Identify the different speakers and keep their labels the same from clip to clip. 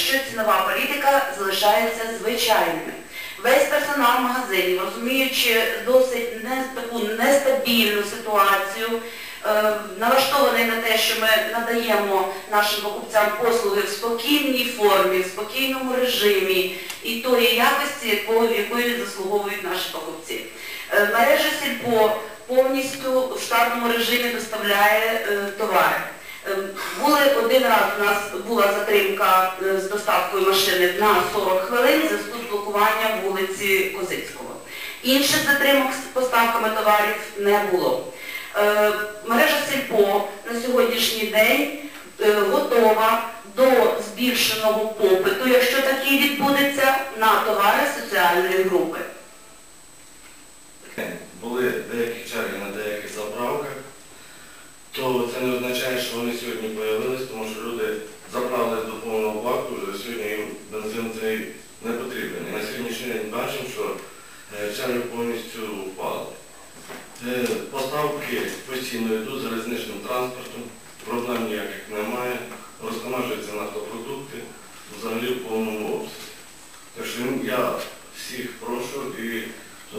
Speaker 1: що цінова політика залишається звичайними. Весь персонал магазинів, розуміючи досить таку нестабільну ситуацію, е, налаштований на те, що ми надаємо нашим покупцям послуги в спокійній формі, в спокійному режимі і тої якості, якої заслуговують наші покупці. Е, Мережа Сільпо повністю в штатному режимі доставляє е, товари. Були один раз у нас була затримка е, з доставкою машини на 40 хвилин зв'язку з блокуванням вулиці Козицького. Інших затримок з поставками товарів не було. Е, Мережа Сільпо на сьогоднішній день е, готова до збільшеного попиту, якщо такий відбудеться, на товари соціальної групи.
Speaker 2: Були деякі черги на деяких заправках, то це не означає, що вони сьогодні з'явились, тому що люди заправились до повного баку, вже сьогодні їм бензин цей не потрібен. І на сьогоднішній день бачимо, що черги повністю впали. Е, Поставки постійно йдуть залізничним транспортом, проблем ніяких немає, розтамажуються нафтопродукти взагалі в повному обсязі. Так що я всіх прошу і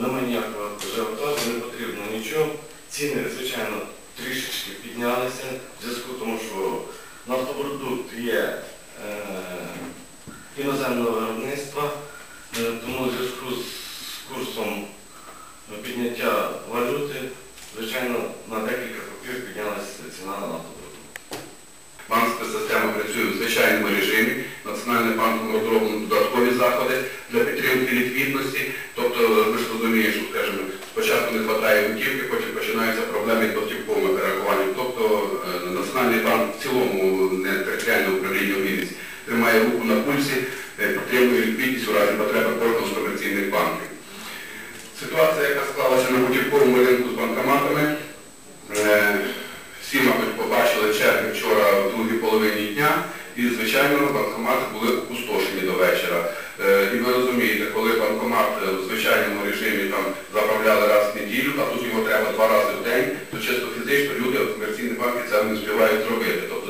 Speaker 2: немає ніякого ажіотажу, не потрібно нічого. Ціни, звичайно, трішечки піднялися в зв'язку тому, що нафтопродукт є е, іноземного виробництва, е, тому в зв'язку з курсом підняття валюти, звичайно, на декілька копійок піднялася ціна на нафтопродукт.
Speaker 3: Банківська система працює в звичайному режимі. Національним банком розроблені додаткові заходи для підтримки ліквідності. Тобто, ви ж розумієте, що, скажімо, спочатку не вистачає готівки, потім починаються проблеми з готівковими перерахуванням. Тобто е, Національний банк в цілому, не територіальне управління у Вінниці, тримає руку на пульсі, е, підтримує ліквідність у разі потреби кожного з комерційних банків. Ситуація, яка склалася на готівковому ринку з банкоматами, е, всі, мабуть, побачили черги вчора в другій половині дня, і, звичайно, банкомати були опустошені до вечора. Е, І ви розумієте, коли банкомат в звичайному режимі заправляли раз в неділю, а тут його треба два рази в день, то чисто фізично люди в комерційні банки це не співають зробити. Тобто